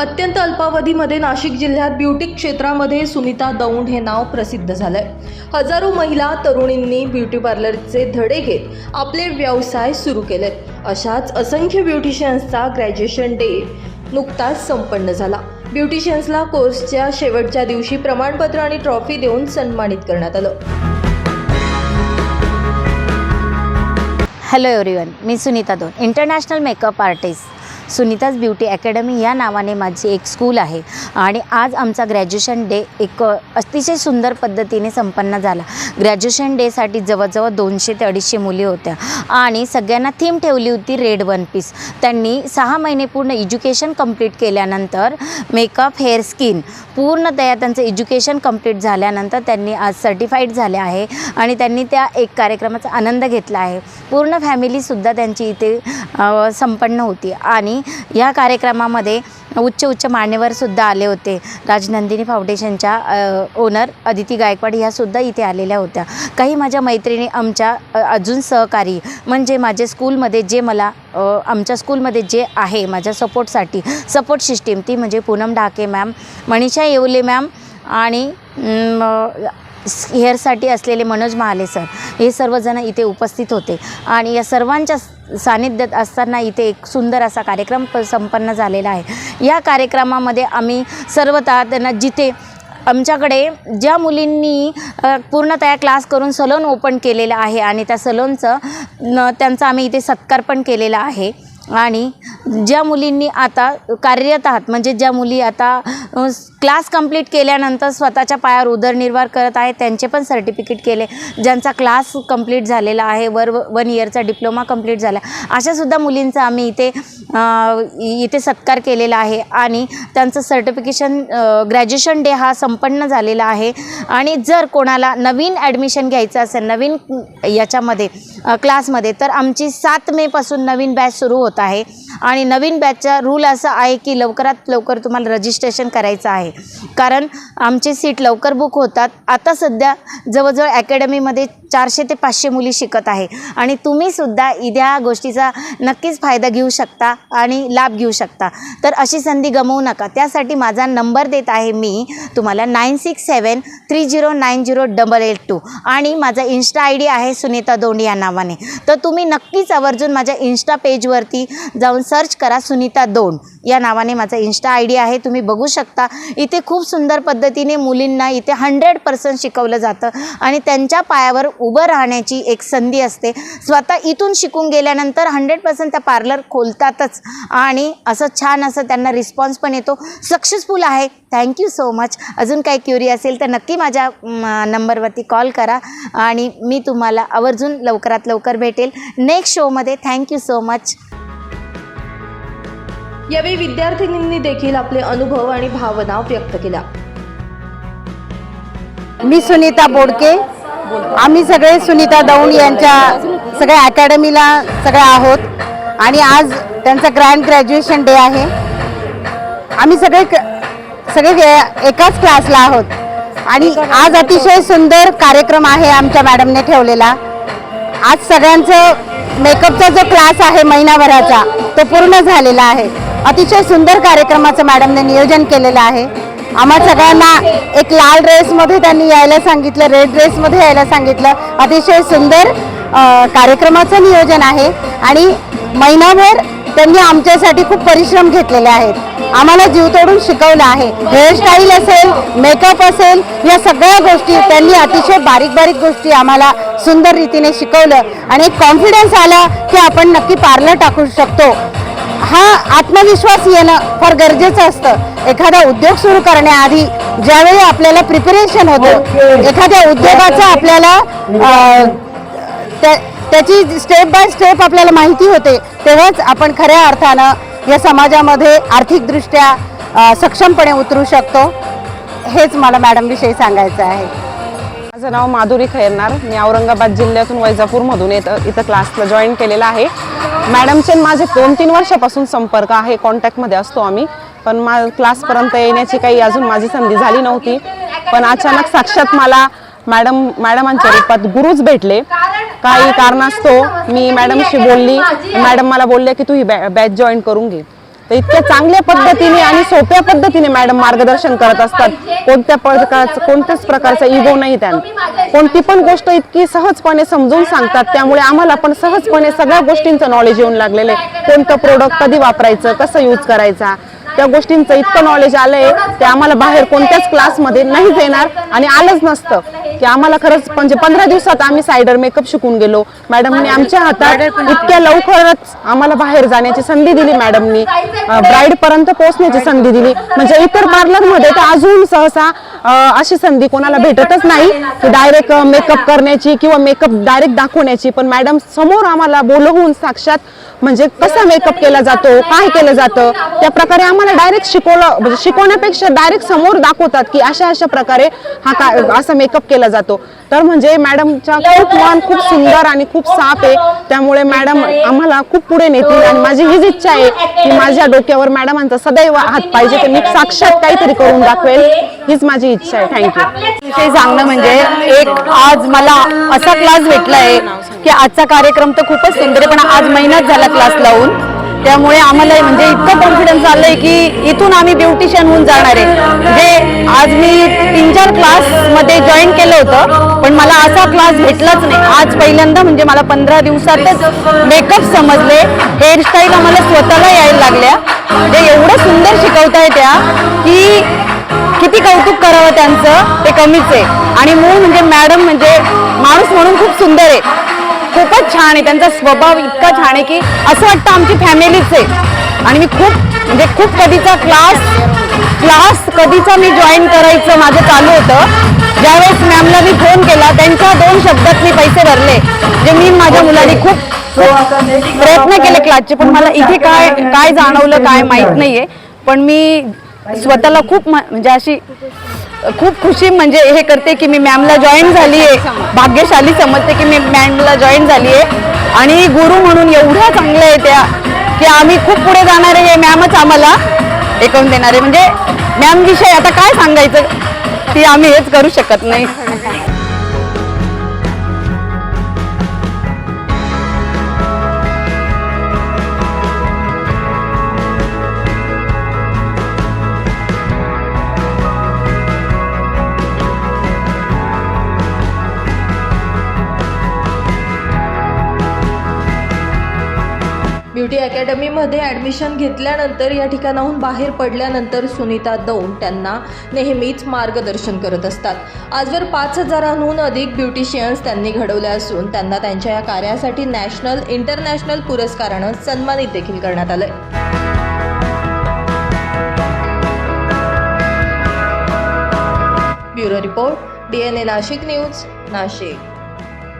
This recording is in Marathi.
अत्यंत अल्पावधीमध्ये नाशिक जिल्ह्यात ब्युटी क्षेत्रामध्ये सुनीता दौंड हे नाव प्रसिद्ध झालंय. हजारो महिला तरुणींनी ब्युटी पार्लरचे धडे घेत आपले व्यवसाय सुरू केलेत. अशाच असंख्य ब्युटिशियन्सचा ग्रॅज्युएशन डे नुकताच संपन्न झाला. ब्युटिशियन्सला कोर्सच्या शेवटच्या दिवशी प्रमाणपत्र आणि ट्रॉफी देऊन सन्मानित करण्यात आलं. हॅलो एव्हरीवन मी सुनीता दोन international makeup artist Sunita's beauty academy या नावाने माझी एक स्कूल आहे. आणि आज आमचा ग्रॅज्युएशन डे एक अतिशय सुंदर पद्धतीने संपन्न झाला. ग्रॅज्युएशन डेसाठी जवळजवळ दोनशे ते अडीचशे मुली होत्या. आणि सगळ्यांना थीम ठेवली होती रेड वन पीस त्यांनी सहा महिने पूर्ण एज्युकेशन कंप्लीट केल्यानंतर मेकअप हेअर स्किन पूर्णतया त्यांचं एज्युकेशन कंप्लीट झाल्यानंतर त्यांनी आज सर्टिफाईड झाले आहे. आणि त्यांनी त्या एक कार्यक्रमाचा आनंद घेतला आहे. पूर्ण फॅमिलीसुद्धा त्यांची इथे संपन्न होती. आणि या कार्यक्रमामध्ये उच्च उच्च मान्यवरसुद्धा आले होते. राजनंदिनी फाउंडेशनच्या ओनर अदिती गायकवाड ह्यासुद्धा इथे आलेल्या होत्या. काही माझ्या मैत्रिणी आमच्या अजून सहकारी म्हणजे माझे स्कूलमध्ये जे मला आमच्या स्कूलमध्ये जे आहे माझ्या सपोर्टसाठी सपोर्ट सिस्टीम ती म्हणजे पूनम ढाके मॅम मनीषा येवले मॅम आणि हेअरसाठी असलेले मनोज महाले सर हे सर्वजण इथे उपस्थित होते. आणि या सर्वांच्या सानिध्यात असताना इथे एक सुंदर असा कार्यक्रम प संपन्न झालेला आहे. या कार्यक्रमामध्ये आम्ही सर्वतः त्यांना जिथे आमच्याकडे ज्या मुलींनी पूर्णतया क्लास करून सलोन ओपन केलेलं आहे आणि त्या सलोनचं न त्यांचा आम्ही इथे सत्कार पण केलेला आहे. आणि ज्या मुलींनी आता कार्यरत आहात म्हणजे ज्या मुली आता क्लास कंप्लीट केल्यानंतर स्वतःच्या पायावर उदरनिर्वाह करत आहेत त्यांचे पण सर्टिफिकेट केले ज्यांचा क्लास कंप्लीट झालेला आहे वर वन इयरचा डिप्लोमा कंप्लीट झाला अशासुद्धा मुलींचा आम्ही इथे इथे सत्कार केलेला आहे आणि त्यांचं सर्टिफिकेशन ग्रॅज्युएशन डे हा संपन्न झालेला आहे. आणि जर कोणाला नवीन ॲडमिशन घ्यायचं असेल नवीन याच्यामध्ये क्लासमध्ये तर आमची सात मेपासून नवीन बॅच सुरू होत आहे. आणि नवीन बॅचचा रूल असा आहे की लवकरात लवकर तुम्हाला रजिस्ट्रेशन करायचं आहे. कारण आमची सीट लवकर बुक होतात. आता सध्या जवळजवळ अकॅडमीमध्ये चारशे ते पाचशे मुली शिकत आहे. आणि तुम्हीसुद्धा इद्या गोष्टीचा नक्कीच फायदा घेऊ शकता आणि लाभ घेऊ शकता. तर अशी संधी गमवू नका. त्यासाठी माझा नंबर देत आहे मी. तुम्हाला nine six seven three zero nine zero double eight two आणि माझा इन्स्टा आय डी आहे सुनीता दोंड या नावाने. तर तुम्ही नक्कीच आवर्जून माझ्या इन्स्टा पेजवरती जाऊन सर्च करा सुनीता दोन. या नावाने माझा इन्स्टा आय डी आहे. तुम्ही बघू शकता. इथे खूप सुंदर पद्धतीने मुलींना इथे हंड्रेड पर्सेंट शिकवलं जातं आणि त्यांच्या पायावर उभं राहण्याची एक संधी असते. स्वतः इथून शिकून गेल्यानंतर हंड्रेड पर्सेंट त्या पार्लर खोलतातच आणि असं छान असं त्यांना रिस्पॉन्स पण येतो. सक्सेसफुल आहे. थँक्यू सो मच अजून काही क्युरी असेल तर नक्की माझ्या नंबरवरती कॉल करा आणि मी तुम्हाला आवर्जून लवकरात लवकर भेटेल. नेक्स्ट शोमध्ये थँक्यू सो मच यावेळी विद्यार्थिनींनी देखील आपले अनुभव आणि भावना व्यक्त केल्या. मी सुनीता बोडके. आम्ही सगळे सुनीता दौंड यांच्या सगळ्या अकॅडमीला सगळे आहोत. आणि आज त्यांचा ग्रँड ग्रॅज्युएशन डे आहे. आम्ही सगळे क- सगळे एकाच क्लासला आहोत. आणि आज अतिशय सुंदर कार्यक्रम आहे आमच्या मॅडमने ठेवलेला. आज सगळ्यांचं मेकअपचा जो क्लास आहे महिनाभराचा तो पूर्ण झालेला आहे. अतिशय सुंदर कार्यक्रमाचं मॅडमने नियोजन केलेलं आहे. आम्हा सगळ्यांना एक लाल ड्रेसमध्ये त्यांनी यायला सांगितलं रेड ड्रेसमध्ये यायला सांगितलं. अतिशय सुंदर कार्यक्रमाचं नियोजन आहे. आणि महिनाभर त्यांनी आमच्यासाठी खूप परिश्रम घेतलेले आहेत. आम्हाला जीव तोडून शिकवलं आहे. हेअरस्टाईल असेल मेकअप असेल या सगळ्या गोष्टी त्यांनी अतिशय बारीक बारीक गोष्टी आम्हाला सुंदर रीतीने शिकवलं आणि एक कॉन्फिडन्स आला की आपण नक्की पार्लर टाकू शकतो. हा आत्मविश्वास येणं फार गरजेचं असतं. एखादा उद्योग सुरू करण्याआधी ज्यावेळी आपल्याला प्रिपरेशन होतं एखाद्या उद्योगाचं आपल्याला त्या- त्याची स्टेप बाय स्टेप आपल्याला माहिती होते. तेव्हाच आपण खऱ्या अर्थानं या समाजामध्ये आर्थिकदृष्ट्या सक्षमपणे उतरू शकतो. हेच मला मॅडमविषयी सांगायचं आहे. माझं नाव माधुरी खैरनार. मी औरंगाबाद जिल्ह्यातून वैजापूरमधून येतं इथं क्लासला जॉईन केलेला आहे. मॅडमचे आणि माझे दोन तीन वर्षापासून संपर्क आहे. कॉन्टॅक्टमध्ये असतो आम्ही. पण मा क्लासपर्यंत येण्याची काही अजून माझी संधी झाली नव्हती. पण अचानक साक्षात मला मॅडम मॅडमांच्या रूपात गुरुच भेटले. काही कारणास्तव मी मॅडमशी बोलली. मॅडम मला बोलले की तू ही बॅच जॉईन करून घे. तर इतक्या चांगल्या पद्धतीने आणि सोप्या पद्धतीने मॅडम मार्गदर्शन करत असतात. कोणत्या प्रकारचं कोणत्याच प्रकारचा इगो नाही त्यांना कोणती पण गोष्ट इतकी सहजपणे समजून सांगतात. त्यामुळे आम्हाला पण सहजपणे सगळ्या गोष्टींचं नॉलेज येऊन लागलेलं आहे. कोणतं प्रोडक्ट कधी वापरायचं कसं यूज करायचा त्या गोष्टींचं इतकं नॉलेज आलंय ते आम्हाला बाहेर कोणत्याच क्लासमध्ये नाहीच येणार आणि आलंच नसतं. की आम्हाला खरंच म्हणजे पंधरा दिवसात आम्ही सायडर मेकअप शिकून गेलो. मॅडमने आमच्या हातात इतक्या लवकरच आम्हाला बाहेर जाण्याची संधी दिली मॅडमनी. ब्राईड पर्यंत पोहोचण्याची संधी दिली. म्हणजे इतर पार्लरमध्ये तर अजून सहसा अशी संधी कोणाला भेटतच नाही की डायरेक्ट मेकअप करण्याची किंवा मेकअप डायरेक्ट दाखवण्याची. पण मॅडम समोर आम्हाला बोलवून साक्षात म्हणजे कसा मेकअप केला जातो काय केलं जातं त्या प्रकारे आम्हाला डायरेक्ट शिकवलं म्हणजे शिकवण्यापेक्षा डायरेक्ट समोर दाखवतात की अशा अशा प्रकारे हा काय असा मेकअप केला जातो. तर म्हणजे मॅडमच्या खूप मन खूप सुंदर आणि खूप साफ आहे. त्यामुळे मॅडम आम्हाला खूप पुढे नेतील आणि माझी हीच इच्छा आहे की माझ्या डोक्यावर मॅडमांचा सदैव हात पाहिजे तर मी साक्षात काहीतरी करून दाखवेल. हीच माझी इच्छा आहे. थँक्यू विषयी सांगणं म्हणजे एक आज मला असा क्लास भेटलाय की आजचा कार्यक्रम तर खूपच सुंदर आहे पण आज महिन्यात झाला क्लास लावून. त्यामुळे आम्हाला म्हणजे इतकं कॉन्फिडन्स आलंय की इथून आम्ही ब्युटिशियन होऊन जाणार आहे. म्हणजे आज मी तीन चार क्लासमध्ये जॉईन केलं होतं पण मला असा क्लास भेटलाच नाही. आज पहिल्यांदा म्हणजे मला पंधरा दिवसातच मेकअप समजले. हेअरस्टाईल आम्हाला स्वतःला यायला लागल्या. म्हणजे एवढं सुंदर शिकवताय त्या की किती कौतुक करावं त्यांचं ते कमीच आहे. आणि मूळ म्हणजे मॅडम म्हणजे माणूस म्हणून खूप सुंदर आहे. खूपच छान आहे. त्यांचा स्वभाव इतका छान आहे की असं वाटतं आमची फॅमिलीच आहे. आणि मी खूप म्हणजे खूप कधीचा क्लास क्लास कधीचा मी जॉईन करायचं माझं चालू होतं. ज्यावेळेस मॅमला मी फोन केला त्यांच्या दोन शब्दात मी पैसे भरले. जे मी माझ्या मुलांनी खूप खूप प्रयत्न केले क्लासचे पण मला इथे काय काय जाणवलं काय माहीत नाहीये. पण मी स्वतःला खूप म्हणजे अशी खूप खुशी म्हणजे हे करते की मी मॅमला जॉईन झाली आहे भाग्यशाली समजते की मी मॅमला जॉईन झाली आहे आणि गुरु म्हणून एवढ्या चांगल्या आहे त्या की आम्ही खूप पुढे जाणार आहे. हे मॅमच आम्हाला हे देणार आहे. म्हणजे मॅम विषय आता काय सांगायचं? ती आम्ही हेच करू शकत नाही. ब्युटी अकॅडमीमध्ये ॲडमिशन घेतल्यानंतर या ठिकाणाहून बाहेर पडल्यानंतर सुनीता दौंड त्यांना नेहमीच मार्गदर्शन करत असतात. आजवर पाच हजारांहून अधिक ब्युटिशियन्स त्यांनी घडवले असून त्यांना त्यांच्या या कार्यासाठी नॅशनल इंटरनॅशनल पुरस्कारानं सन्मानित देखील करण्यात आलं bureau report D N A Nashik news Nashik.